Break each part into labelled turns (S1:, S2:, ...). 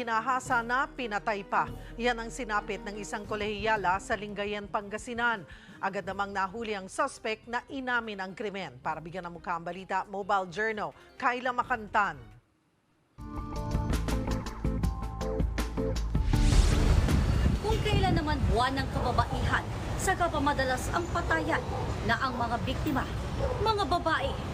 S1: ginahasa na pinatay pa. Yan ang sinapit ng isang kolehiyala sa Lingayen, Pangasinan. Agad namang nahuli ang suspect na inamin ang krimen. Para bigyan ng mukha ang balita, Mobile Journal, Kyla Makantan.
S2: Kung kailan naman buwan ng kababaihan, saka pa madalas ang patayan na ang mga biktima, mga babae.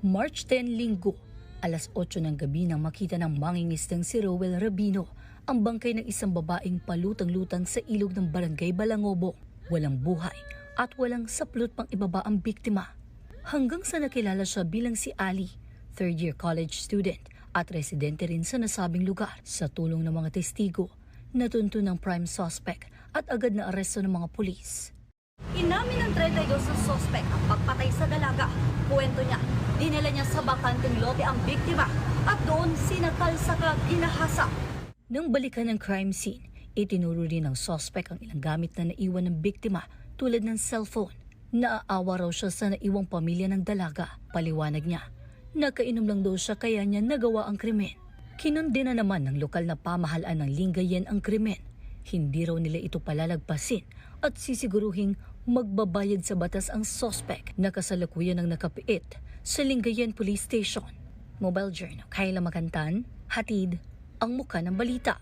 S2: March 10, Linggo, alas 8 ng gabi nang makita ng mangingisdang si Rowel Rabino ang bangkay ng isang babaeng palutang-lutang sa ilog ng barangay Balangobo. Walang buhay at walang saplot pang ibaba ang biktima. Hanggang sa nakilala siya bilang si Ali, third-year college student at residente rin sa nasabing lugar. Sa tulong ng mga testigo, natunto ng prime suspect at agad na aresto ng mga pulis. Inamin ng 32 sa sospek ang pagpatay sa dalaga. Kuwento niya, dinala niya sa bakanteng lote ang biktima at doon sinakal sa ginahasa. Nang balikan ng crime scene, itinuro rin ng sospek ang ilang gamit na naiwan ng biktima tulad ng cellphone. Naaawa raw siya sa naiwang pamilya ng dalaga. Paliwanag niya, nakainom lang daw siya kaya niya nagawa ang krimen. Kinundi na naman ng lokal na pamahalaan ng Lingayen ang krimen. Hindi raw nila ito palalagpasin at sisiguruhing magbabayad sa batas ang sospek na kasalukuyan ng nakapiit sa Lingayen Police Station. Mobile Journal, Kayla Makantan, hatid ang muka ng balita.